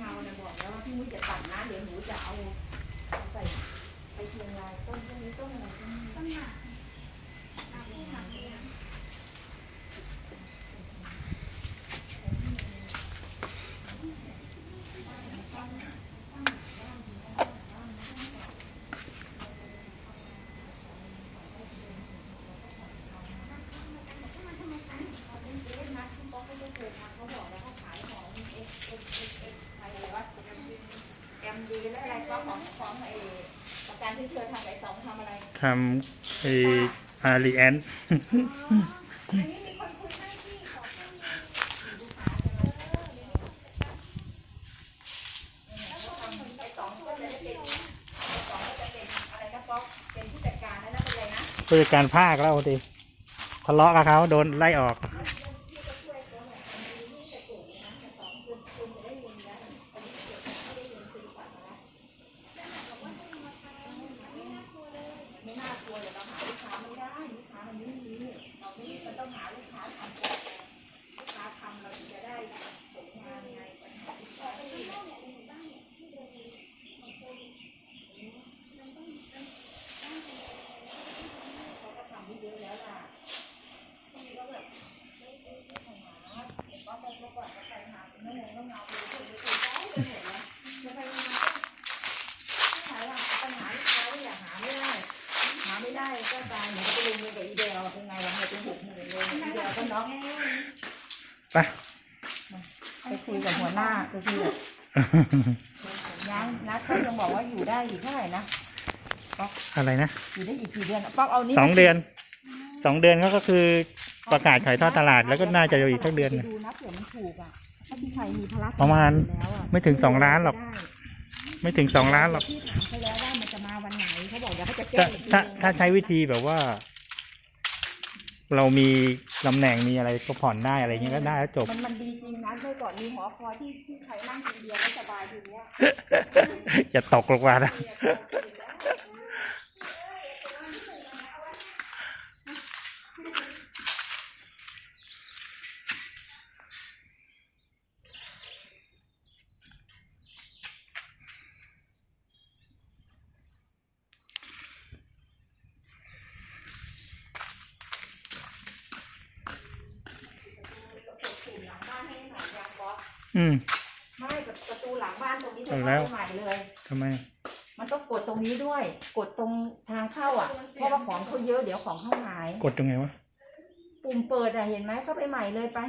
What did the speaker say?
เงาเนี่บอกแล้วว่าพี่มุ้ยจะตัดนะเดี๋ยวหนูจะเอาใส่ไปเชียงรายต้นพวกนี้ต้นอะไรต้นหนหากหมาหมาเขาบอกแล้วเขาขายของเอ็กเอ็กเอ็ก ให้ที่ขอให้มีลูกค้าจะมาเอรีแล้วก็ทำไอ้สองก็จะได้เป็นไอ้สองก็จะเป็นอะไรนะป๊อกเป็นผู้จัดการแล้วนะเป็นอะไรนะผู้จัดการภาคแล้วดิทะเลาะกับเขาโดนไล่ออก ไม่น่ากลัว เดี๋ยวเราหาลูกค้าไม่ได้ลูกค้ามันไม่มีเราไม่มีมันต้องหาลูกค้าทำก่อนลูกค้าทำเราถึงจะได้ผลงานไงปัญหาลูกค้าไม่มีเขาก็ทำไม่เยอะแล้วล่ะที่ก็แบบไม่ไม่ไม่ทำงานเห็นว่าเมื่อก่อนก็ไปหาเป็นเงาเงาเลยคนเลยคนได้กันหมดนะจะไปมาไม่ขายหรอกปัญหาลูกค้าที่อยากหาไม่ได้ หาไม่ได้ก็ ตายเหมือนกับไปลงเงินกับอีเดลเป็นไงล่ะหมดเป็นหกหมื่นเลยอีเดลก็น็อกไปไปคุยกับหัวหน้าไปคุยกับยังนัดเขายังบอกว่าอยู่ได้อีกเท่าไหร่นะอะไรนะอยู่ได้อีกกี่เดือนป๊อกเอานี่สองเดือนสองเดือนก็คือประกาศขายทอดตลาดแล้วก็น่าจะอยู่อีกสักเดือนหนึ่งดูนะเผื่อมันถูกอะถ้าที่ใครมีพละประมาณแล้วอะไม่ถึงสองล้านหรอก ไม่ถึงสองล้านหรอกที่ถามเขาแล้วว่า ดี๋ยวเขาจะแจ้ถ้างอีกทีถ้านึงถ้าใช้วิธีแบบว่า เรามีตำแหน่งมีอะไรก็ผ่อนได้อะไรเงี้ยก็ได้แล้วจบ มันมันดีจริงนะเมื่อก่อนมีหอคอยที่ที่ใครนั่งกินเบียร์แล้วสบายทีเนี้ยอย่าตกลงมานะหลังบ้านให้หน่อยยางบ อสอืมไม่กับประตูหลังบ้านตรงนี้เอาจะแล้เข้าวใหม่เลย ทำไม มันต้องกดตรงนี้ด้วย กดตรงทางเข้าอะ เพราะว่าของเขาเยอะเดี๋ยวของเขาหาย กดตรงไงวะ ปุ่มเปิดอะเห็นไหมเข้าไปใหม่เลยไป